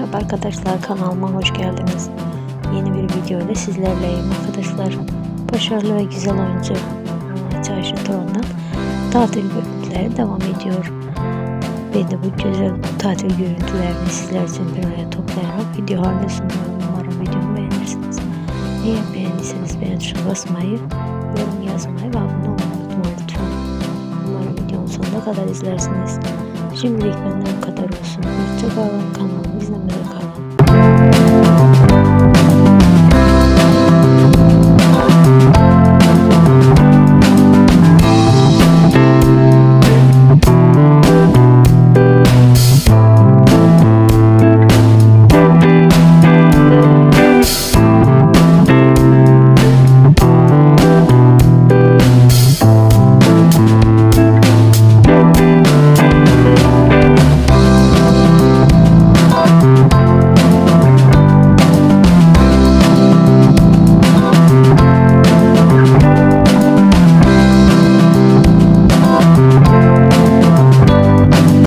Merhaba arkadaşlar kanalıma hoş geldiniz. Yeni bir video ile sizlerleyim arkadaşlar. Başarılı ve güzel oyuncu Çarşı Toron'dan tatil görüntüleri devam ediyor. Ben de bu güzel tatil görüntülerini sizler için bir araya toplayarak video haline sunuyorum. Umarım videomu beğenirsiniz. Eğer beğendiyseniz beğen tuşuna basmayı, yorum yazmayı ve abone olmayı unutmayın lütfen. Umarım videonun sonuna kadar izlersiniz. Şimdilik benden bu kadar olsun. Hoşçakalın. Kanalımı